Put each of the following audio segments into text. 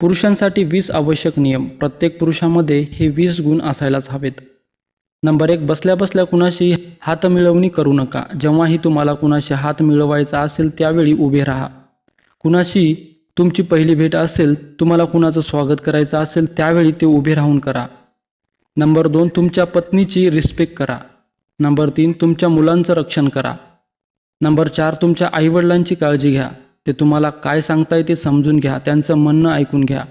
पुरुषांसाठी वीस आवश्यक नियम. प्रत्येक पुरुषामध्ये हे वीस गुण असायलाच हवेत. नंबर एक बसल्या बसल्या कुणाशी हात मिळवणी करू नका. जेव्हाही तुम्हाला कुणाशी हात मिळवायचा असेल त्यावेळी उभे राहा. कुणाशी तुमची पहिली भेट असेल तुम्हाला कुणाचं स्वागत करायचं असेल त्यावेळी ते उभे राहून करा. नंबर दोन तुमच्या पत्नीची रिस्पेक्ट करा. नंबर तीन तुमच्या मुलांचं रक्षण करा. नंबर चार तुमच्या आईवडिलांची काळजी घ्या. ते तुम्हाला काय सांगताय ते समजून घ्या त्यांचं म्हणणं ऐकून घ्या.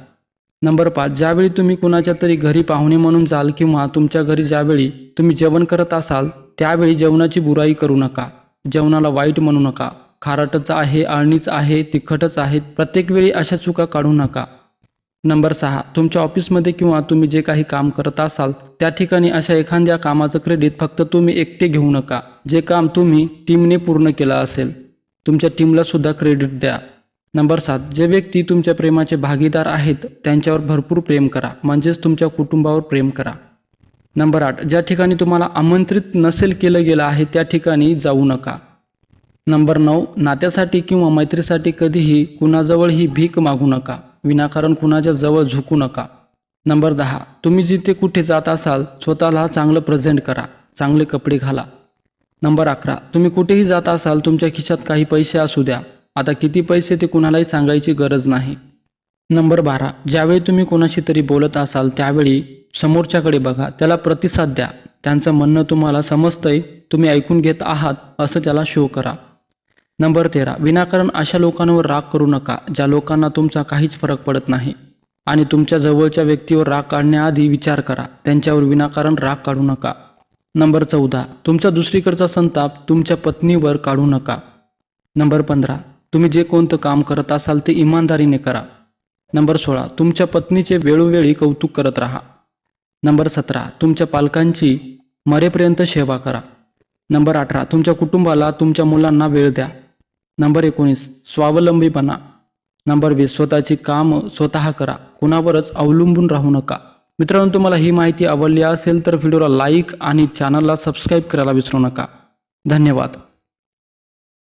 नंबर पाच ज्यावेळी तुम्ही कुणाच्या तरी घरी पाहुणे म्हणून जाल किंवा तुमच्या घरी ज्यावेळी तुम्ही जेवण करत असाल त्यावेळी जेवणाची बुराई करू नका. जेवणाला वाईट म्हणू नका. खारटच आहे अळणीच आहे तिखटच आहे प्रत्येक वेळी अशा चुका काढू नका. नंबर सहा तुमच्या ऑफिसमध्ये किंवा तुम्ही जे काही काम करत असाल त्या ठिकाणी अशा एखाद्या कामाचं क्रेडिट फक्त तुम्ही एकटे घेऊ नका. जे काम तुम्ही टीमने पूर्ण केलं असेल. तुमच्या टीमला सुद्धा क्रेडिट द्या. नंबर सात जे व्यक्ती तुमच्या प्रेमाचे भागीदार आहेत त्यांच्यावर भरपूर प्रेम करा. म्हणजेच तुमच्या कुटुंबावर प्रेम करा. नंबर आठ ज्या ठिकाणी तुम्हाला आमंत्रित नसेल केलं गेलं आहे त्या ठिकाणी जाऊ नका. नंबर नऊ नात्यासाठी किंवा मैत्रीसाठी कधीही कुणाजवळही भीक मागू नका. विनाकारण कुणाच्या जवळ झुकू नका. नंबर दहा तुम्ही जिथे कुठे जात असाल स्वतःला चांगलं प्रेझेंट करा. चांगले कपडे घाला. नंबर अकरा तुम्ही कुठेही जात असाल तुमच्या खिशात काही पैसे असू द्या. आता किती पैसे ते कुणालाही सांगायची गरज नाही. नंबर बारा ज्यावेळी तुम्ही कोणाशी तरी बोलत असाल त्यावेळी समोरच्याकडे बघा. त्याला प्रतिसाद द्या. त्यांचं म्हणणं तुम्हाला समजतंय तुम्ही ऐकून घेत आहात असं त्याला शो करा. नंबर तेरा विनाकारण अशा लोकांवर राग करू नका ज्या लोकांना तुमचा काहीच फरक पडत नाही. आणि तुमच्या जवळच्या व्यक्तीवर राग काढण्याआधी विचार करा. त्यांच्यावर विनाकारण राग काढू नका. नंबर चौदा. तुमचा दुसरीकडचा संताप तुमच्या पत्नीवर काढू नका. नंबर पंधरा. तुम्ही जे कोणतं काम करत असाल ते इमानदारीने करा. नंबर सोळा. तुमच्या पत्नीचे वेळोवेळी कौतुक करत राहा. नंबर सतरा. तुमच्या पालकांची मरेपर्यंत सेवा करा. नंबर अठरा. तुमच्या कुटुंबाला तुमच्या मुलांना वेळ द्या. नंबर एकोणीस. स्वावलंबी बना. नंबर वीस. स्वतःची काम स्वतः करा. कुणावरच अवलंबून राहू नका. मित्रांनो तुम्हाला ही माहिती आवडली असेल तर व्हिडिओला लाईक आणि चॅनलला सबस्क्राईब करायला विसरू नका. धन्यवाद.